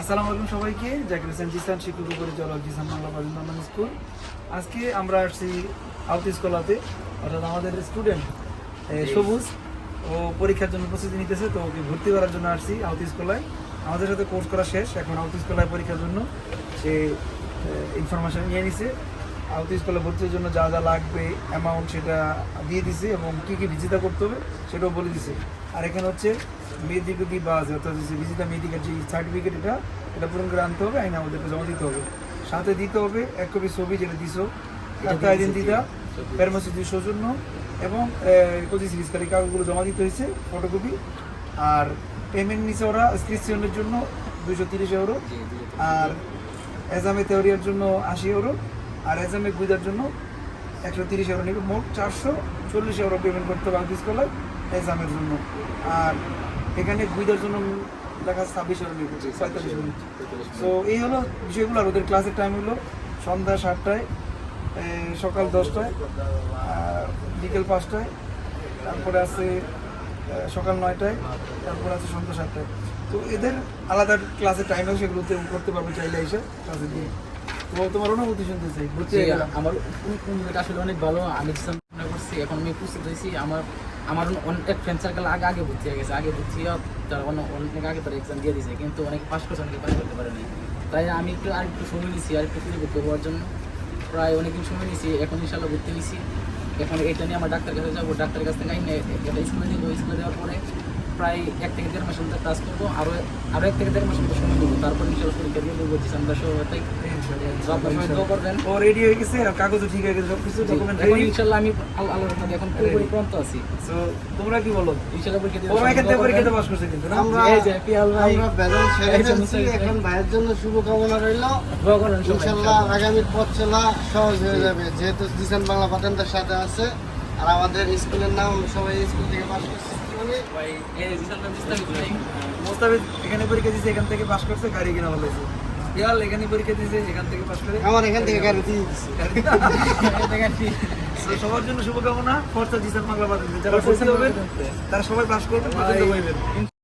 আসসালামু আলাইকুম সবাইকে। জাকির হোসেন জিসান শিক্ষক পরিচালক জিসান বাংলা পার্লামেন্ট স্কুল। আজকে আমরা আসছি আউট স্কলাতে অর্থাৎ আমাদের স্টুডেন্ট সবুজ ও পরীক্ষার জন্য প্রস্তুতি নিতেছে তো ওকে ভর্তি করার জন্য আসছি আউট স্কলায়। আমাদের সাথে কোর্স করা শেষ এখন আউট স্কলায় পরীক্ষার জন্য সে ইনফরমেশন নিয়ে নিছে। আউট স্কুলে ভর্তির জন্য যা যা লাগবে অ্যামাউন্ট সেটা দিয়ে দিছে এবং কী কী ভিজিটা করতে হবে সেটাও বলে দিছে। আর এখানে হচ্ছে মেডিকেল বাস অর্থাৎ ভিজিটা মেডিকেল যে সার্টিফিকেট এটা এটা পূরণ করে আনতে হবে আইনা আমাদেরকে জমা দিতে হবে। সাথে দিতে হবে এক কপি ছবি যেটা দিছো একটা আইডেন্টিটা প্যারমাসিটি সৌজন্য এবং পঁচিশ তিরিশ তারিখ কাগজগুলো জমা দিতে হয়েছে ফটোকপি আর পেমেন্ট নিচে ওরা স্ক্রিপশনের জন্য দুশো তিরিশ ইউরো আর এজামে তেওরিয়ার জন্য আশি ইউরো আর এজামে গুইদার জন্য একশো তিরিশ ইউরো নেবে, মোট চারশো চল্লিশ ইউরো পেমেন্ট করতে হবে আগে স্কলার এজামের জন্য। আর এখানে গুইদার জন্য দেখা ছাব্বিশ ইউরো নেবে পঁয়তাল্লিশ মিনিট তো এই হলো বিষয়গুলো, আর ওদের ক্লাসের টাইম হলো সন্ধ্যা সাতটায় সকাল দশটায় বিকেল পাঁচটায়, তারপরে আছে সকাল নয়টায়, তারপরে আছে সন্ধ্যা সাতটায়। তো এদের আলাদা ক্লাসের টাইম আছে, সেগুলোতে করতে পারবে চাইলে এসে ক্লাসে দিয়ে তোমার অনুভূতি শুনতে চাই। ভর্তি জি, গেলাম। আমার অনুভূতিটা আসলে অনেক ভালো আমি মনে করছি এখন আমি হয়েছি আমার আমার অনেক ফ্রেন্ড সার্কেল আগে আগে ভর্তি হয়ে গেছে। আগে ভর্তি তার অনেক আগে তার এক্সাম দিয়ে দিয়েছে কিন্তু অনেক পাস করছে অনেকে পাস করতে পারেনি তাই আমি একটু আর একটু সময় নিয়েছি আর একটু হওয়ার জন্য। প্রায় অনেকদিন সময় নিয়েছি এখন ইনশাল্লাহ ভর্তি হয়েছি। এখন এটা নিয়ে আমার কাছে যাব। ডাক্তারের কাছ থেকে এটা স্কুলে দেবো স্কুলে দেওয়ার পরে প্রায় এক থেকে দেড় মাসের মধ্যে ক্লাস করব। আরও আরও এক থেকে দেড় মাসের মধ্যে সময় দেবো তারপর ইনশাল্লাহ পরীক্ষা দিয়ে দেবো ডিসেম্বর সবাই আপনার সবাই দোয়া করবেন। ও রেডি হয়ে গেছে আর কাগজও ঠিক হয়ে গেছে সব কিছু ডকুমেন্ট রেডি ইনশাল্লাহ আমি আল্লাহর রহমতে এখন পুরোপুরি প্রন্ত আছি। তো তোমরা কি বলো? ইনশাল্লাহ পরীক্ষা দিয়ে ওরা এখান থেকে পরীক্ষাতে পাস করছে কিন্তু আমরা এই যে পিয়াল ভাই। আমরা বেতন ছেড়ে ভাই। এখন ভাইয়ের জন্য শুভকামনা রইল। দোয়া করেন সবাই ইনশাল্লাহ আগামীর পথ চলা সহজ হয়ে যাবে যেহেতু দিশান বাংলা পাঠানটার সাথে আছে। আর আমাদের স্কুলের নাম সবাই স্কুল থেকে পাশ করছে। মোস্তাফিজ এখানে পরীক্ষা দিয়েছে এখান থেকে পাস করছে গাড়ি কিনা ভালো হয়েছে ইয়াল এখানে পরীক্ষা দিয়েছে এখান থেকে পাস করে আমার এখান থেকে গাড়ি দিয়ে সবার জন্য শুভকামনা ফর্সা জিসান বাংলা বাদ যারা ভর্তি তারা সবাই পাশ করবে